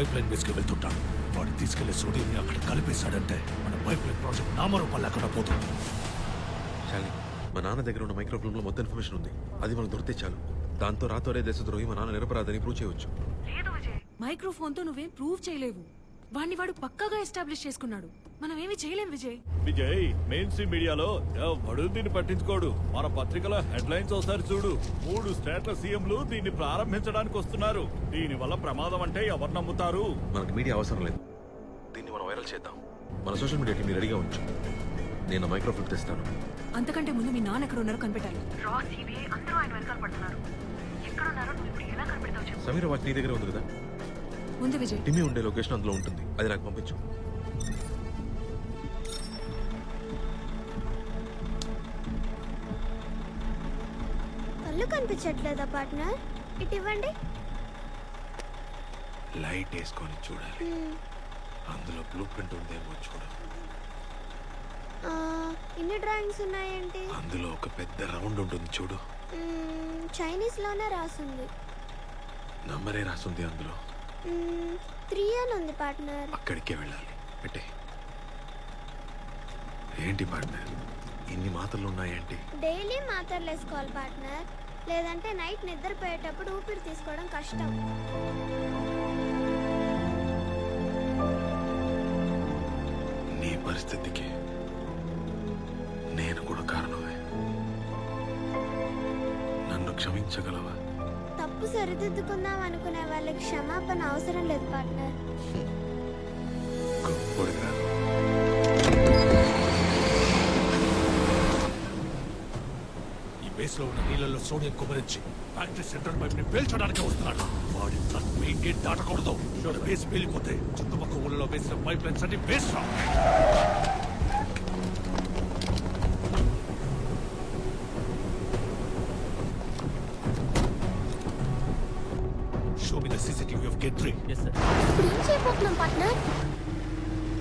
Pipe line వేసుకు వెళ్తుంటాడు వాడు తీసుకెళ్ళే సోడియంని అక్కడ కలిపేశాడంటే మన పైప్ లైన్ ప్రాజెక్ట్ నామరూపాలు లేకుండా పోతుంది. మా నాన్న దగ్గర ఉన్న మైక్రోఫిల్మ్లో మొత్తం ఇన్ఫర్మేషన్ ఉంది. అది మనకు దొరికితే చాలు. దాంతో రాతోరే దేశద్రోహి మా నాన్న నిరపరాధని ప్రూవ్ చేయవచ్చు. మైక్రోఫోన్తో నువ్వేం ప్రూవ్ చేయలేవు. వాణ్ణి వాడు పక్కాగా ఎస్టాబ్లిష్ చేసుకున్నాడు. మనం ఏమీ చేయలేం విజయ్. విజయ్ మెయిన్ స్ట్రీమ్ మీడియాలో ఎవడు దీన్ని పట్టించుకోడు? మన పత్రికలో హెడ్లైన్స్ ఒకసారి చూడు. మూడు స్టేట్ల సీఎంలు దీన్ని ప్రారంభించడానికి వస్తున్నారు. దీని వల్ల ప్రమాదం అంటే ఎవరు నమ్ముతారు? మనకు మీడియా అవసరం లేదు. దీన్ని మనం వైరల్ చేద్దాం. మన సోషల్ మీడియా టీం రెడీగా ఉంచు. నేను మైక్రోఫిల్మ్ తెస్తాను. అంతకంటే ముందు మీ నాన్న ఎక్కడ ఉన్నారో కనిపెట్టాలి సమీర వాటి నీ దగ్గర ఉంది కదా? ముందు విజయ్. టిమ్మి ఉండే లొకేషన్ అందులో ఉంటుంది. అది నాకు పంపించు. కళ్ళు కనిపించట్లేదా పార్ట్నర్? ఇటు ఇవ్వండి. లైట్ వేసుకొని చూడాలి. అందులో బ్లూ ప్రింట్ ఉందేమో చూడు. ఆ, ఇన్ని డ్రాయింగ్స్ ఉన్నాయేంటి? అందులో ఒక పెద్ద రౌండ్ ఉంటుంది చూడు. చైనీస్లోనే రాసుంది. నంబరే రాస్తుంది అందులో. త్రీ అని ఉంది పార్ట్నర్. అక్కడికే వెళ్ళాలి. పెట్టే. ఏంటి పార్ట్నర్? ఇన్ని మాటలు ఉన్నాయేంటి? డైలీ మాత్రలు వేసుకోవాలి పార్ట్నర్. లేదంటే నైట్ నిద్రపోయేటప్పుడు ఊపిరి తీసుకోవడం కష్టం. నీ పరిస్థితికి నేను కూడా కారణమే. నన్ను క్షమించగలవా? తప్పు సరిదిద్దుకుందాం అనుకునే వాళ్ళకి క్షమాపణ అవసరం లేదు పార్ట్నర్. ఈ బేస్లో ఉన్న నీళ్ళలో సోడియం కుమరించి ఫ్యాక్టరీ సెంటర్ పైప్ని పేల్చడానికి వస్తున్నాడు. వాడి మెయిన్ గేట్ దాటకూడదు. బేస్ పేలిపోతే చుట్టుపక్కల ఊళ్ళలో వేసిన పైప్ లైన్స్ అన్ని waste CCTV of gate three ఇప్పుడు ఏం చేయబోతున్నాం పార్ట్నర్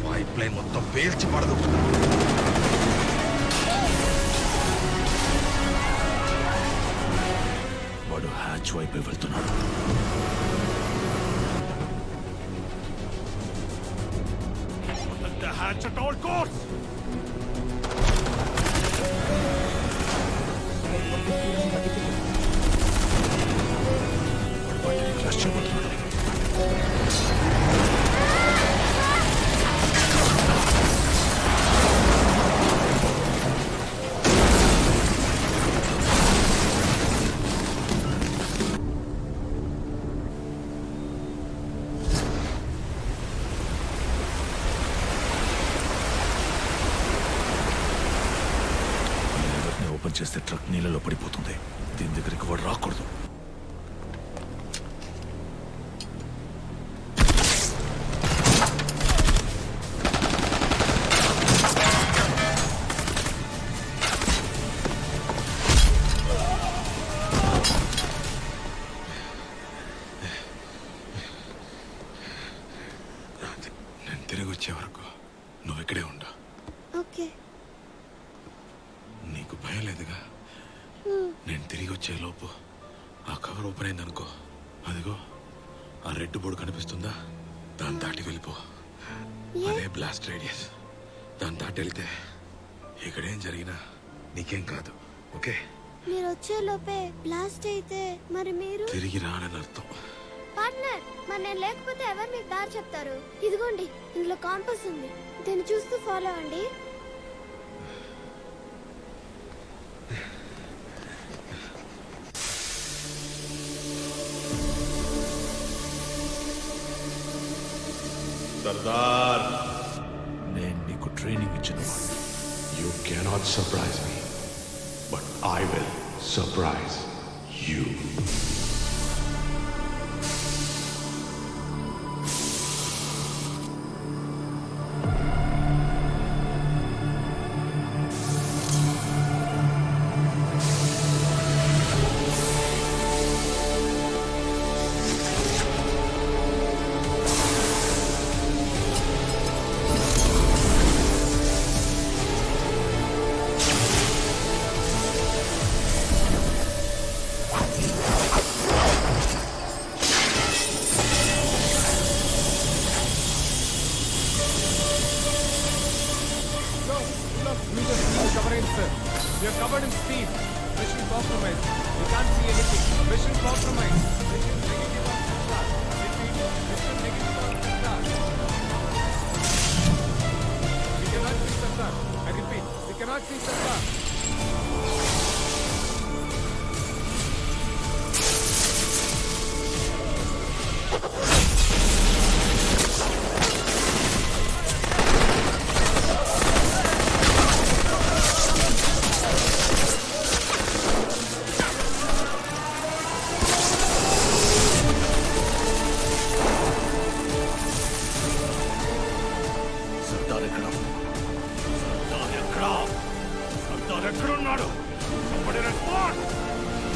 పైప్ లైన్ మొత్తం పేల్చి పడదు వాడు హ్యాచ్ వైపు వెళ్తున్నాడు. Protect the hatch at ని ఓపెన్ చేస్తే ట్రక్ నీళ్ళలో పడిపోతుంది. దీని దగ్గరికి వాడు రాకూడదు. నువ్వు ఇక్కడే ఉండు. ఓకే. నీకు భయం లేదుగా? నేను తిరిగి వచ్చే లోపు ఆ కవర్ ఓపెన్ అయిందనుకో. అదిగో ఆ రెడ్ బోర్డు కనిపిస్తుందా? దాన్ని దాటి వెళ్ళిపో. అదే బ్లాస్ట్ రేడియస్. దాన్ని దాటి వెళ్తే ఇక్కడేం జరిగినా నీకేం కాదు. ఓకే? మీరు వచ్చే లోపే బ్లాస్ట్ అయితే మరి మీరు? తిరిగి రానని అర్థం. పార్ట్నర్ మరి నేను లేకపోతే ఎవరు మీకు దారి చెప్తారు? ఇదిగోండి ఇందులో కాంపస్ ఉంది. దీన్ని చూస్తూ ఫాలో అవ్వండి సర్దార్ నేను నీకు ట్రైనింగ్ ఇచ్చిన వాడిని. You cannot surprise me, but I will surprise Sardar ఎక్కడ సర్దార్ ఎక్కడున్నాడు Somebody respond!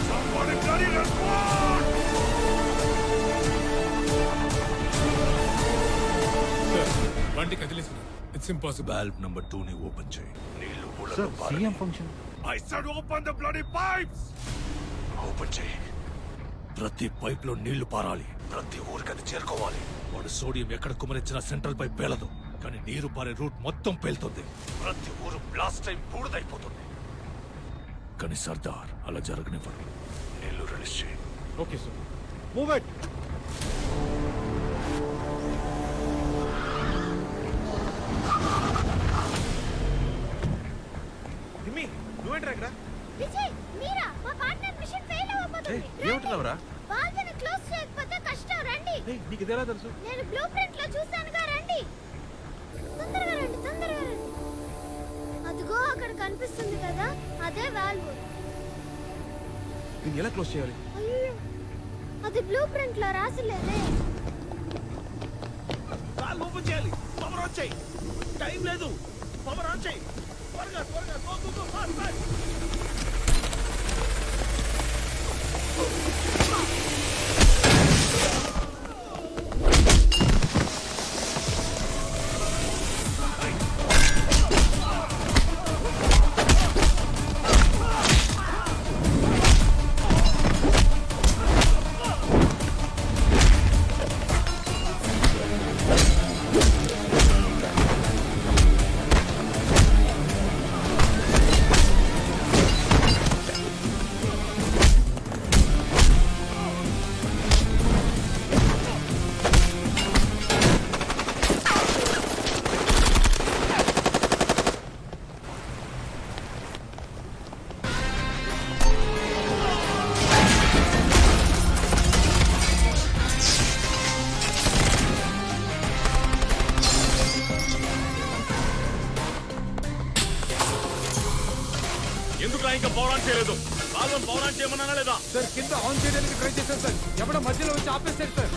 Somebody bloody respond! బండి కదిలేసింది. It's impossible valve number two ని ఓపెన్ చేయి. నీళ్ళు sir CM function I said open the bloody pipes open చేయి. ప్రతి పైప్లో నీళ్ళు పారాలి. ప్రతి ఊరికి అది చేరుకోవాలి. వాడు సోడియం ఎక్కడ కుమరించిన సెంట్రల్ పైప్ పేలదు. కానీ నీరు పారే రూట్ మొత్తం పేలుతుంది. ప్రతి ఊరు బ్లాస్ట్ అయి బూడిదైపోతుంది. కానీ సర్దార్ అలా జరగనివ్వడు నీళ్ళు రిలీజ్ చేయి. Okay sir. Move it Nimmi నువ్వేంట్రా ఇక్కడ? విజయ్ మీరా? మా పార్ట్నర్ మిషన్ ఫెయిల్ అవ్వబోతుంది. ఏమంటున్నావురా వాల్వ్ని క్లోజ్ చేయకపోతే కష్టం రండి. నీకు తెలుసు? నేను బ్లూ ప్రింట్లో చూశానుగా కనిపిస్తుంది కదా అదే వాల్వ్ దీన్ని ఎలా క్లోజ్ చేయాలి? అయ్యో అది బ్లూ ప్రింట్లో రాసిలేదే. ఓపెన్ చేయాలి. పవర్ ఆన్ చేయి. టైం లేదు. పవర్ ఆన్ చేయి. త్వరగా త్వరగా go go go fast fast ఎందుకు ఇంకా పౌరాన్ చేయలేదు? వాళ్ళని పౌరాన్ చేయమన్నా లేదా? సార్ కింద ఆన్ చేయడానికి ట్రై చేశాను సార్. ఎవడ మధ్యలో వచ్చి ఆపేశారు సార్.